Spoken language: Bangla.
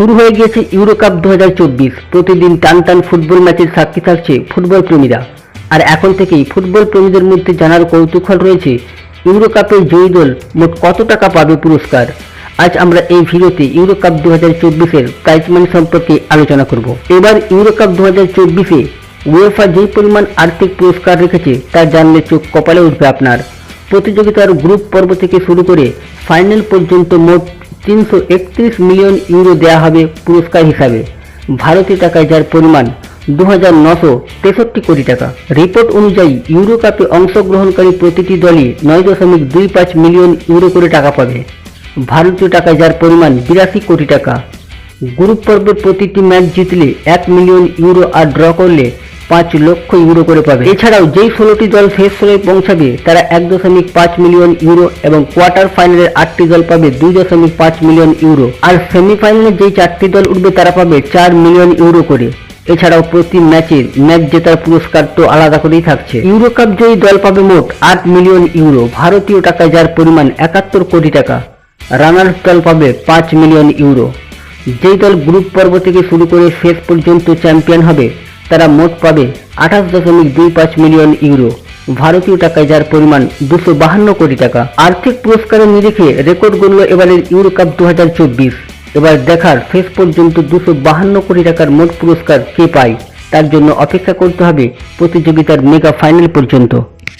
শুরু হয়ে গিয়েছে ইউরো কাপ দু হাজার চব্বিশ। প্রতিদিন টান টান ফুটবল ম্যাচের সাক্ষী থাকছে ফুটবল প্রেমীরা। আর এখন থেকেই ফুটবল প্রেমীদের মধ্যে জানার কৌতূহল রয়েছে ইউরো কাপের জয়ী দল মোট কত টাকা পাবে পুরস্কার? আজ আমরা এই ভিডিওতে ইউরো কাপ দু হাজার চব্বিশের প্রাইজ মানি সম্পর্কে আলোচনা করব। এবার ইউরো কাপ দু হাজার চব্বিশে উয়েফা যে পরিমাণ আর্থিক পুরস্কার রেখেছে তা জানলে চোখ কপালে উঠবে আপনার। প্রতিযোগিতার গ্রুপ পর্ব থেকে শুরু করে ফাইনাল পর্যন্ত মোট তিনশো একত্রিশ মিলিয়ন ইউরো দেওয়া হবে পুরস্কার হিসাবে। ভারতীয় টাকায় যার পরিমাণ দু হাজার নশো তেষট্টি কোটি টাকা। রিপোর্ট অনুযায়ী ইউরো কাপে অংশগ্রহণকারী প্রতিটি দলই নয় দশমিক দুই পাঁচ মিলিয়ন ইউরো করে টাকা পাবে। ভারতীয় টাকায় যার পরিমাণ বিরাশি কোটি টাকা। গ্রুপ পর্বের প্রতিটি ম্যাচ জিতলে এক মিলিয়ন ইউরো আর ড্র করলে পাঁচ লক্ষ ইউরো করে পাবে। এছাড়াও যেই ষোলোটি দল শেষ ষোলোয় পৌঁছাবে, তারা এক দশমিক পাঁচ মিলিয়ন ইউরো এবং কোয়ার্টার ফাইনালের আটটি দল পাবে দুই দশমিক পাঁচ মিলিয়ন ইউরো। আর সেমিফাইনালে যেই চারটি দল উঠবে, তারা পাবে চার মিলিয়ন ইউরো করে। এছাড়াও প্রতি ম্যাচের ম্যাচ জেতার পুরস্কার তো আলাদা করেই থাকছে। ইউরো কাপ জয়ী দল পাবে মোট আট মিলিয়ন ইউরো। ভারতীয় টাকায় যার পরিমাণ একাত্তর কোটি টাকা, রানার্স দল পাবে পাঁচ মিলিয়ন ইউরো। যেই দল গ্রুপ পর্ব থেকে শুরু করে শেষ পর্যন্ত চ্যাম্পিয়ন হবে তারা মোট পাবে আঠাশ দশমিক দুই পাঁচ মিলিয়ন ইউরো। ভারতীয় টাকায় যার পরিমাণ দুশো বাহান্ন কোটি টাকা। আর্থিক পুরস্কারের নিরিখে রেকর্ড গড়ল এবারের ইউরো কাপ দু হাজার চব্বিশ। এবার দেখার শেষ পর্যন্ত দুশো বাহান্ন কোটি টাকার মোট পুরস্কার কে পায়? তার জন্য অপেক্ষা করতে হবে প্রতিযোগিতার মেগা ফাইনাল পর্যন্ত।